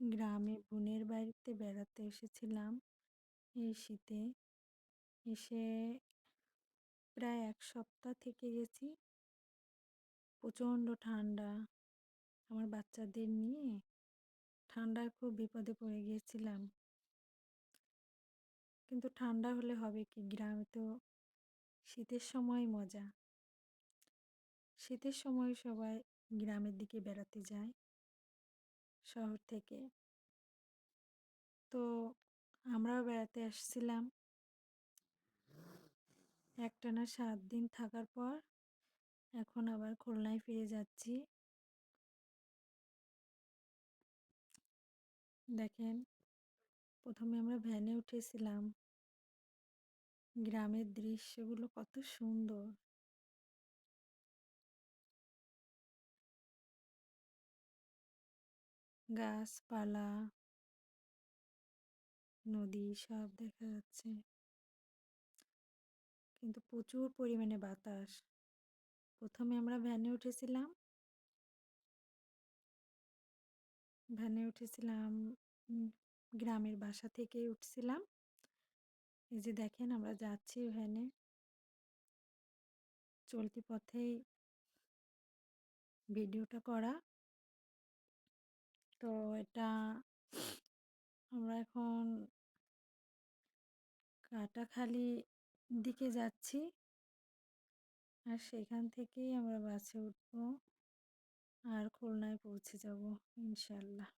গ্রামে বোনের বাড়িতে বেড়াতে এসেছিলাম এই শীতে এসে প্রায় এক সপ্তাহ থেকে গেছি। প্রচণ্ড ঠান্ডা। আমার বাচ্চাদের নিয়ে ঠান্ডায় খুব বিপদে পড়ে গিয়েছিলাম। কিন্তু ঠান্ডা হলে হবে কি? গ্রামে তো শীতের সময় মজা। শীতের সময় সবাই গ্রামের দিকে বেড়াতে যায়। শহর থেকে। তো আমরাও বেড়াতে আসছিলাম। একটানা সাত দিন থাকার পর এখন আবার খুলনায় ফিরে যাচ্ছি। দেখেন, প্রথমে আমরা ভ্যানে উঠেছিলাম। গ্রামের দৃশ্যগুলো কত সুন্দর। গাছপালা, নদী সব দেখা যাচ্ছে। কিন্তু প্রচুর পরিমাণে বাতাস। প্রথমে আমরা ভ্যানে উঠেছিলাম। ভ্যানে উঠেছিলাম গ্রামের বাসা থেকেই উঠছিলাম। এই যে দেখেন আমরা যাচ্ছি ভ্যানে। চলতি পথেই ভিডিওটা করা। এটা আমরা এখন কাটাখালি দিকে যাচ্ছি। আর সেখান থেকেই আমরা বাসে উঠবো। আর খুলনায় পৌঁছে যাব, ইনশাল্লাহ।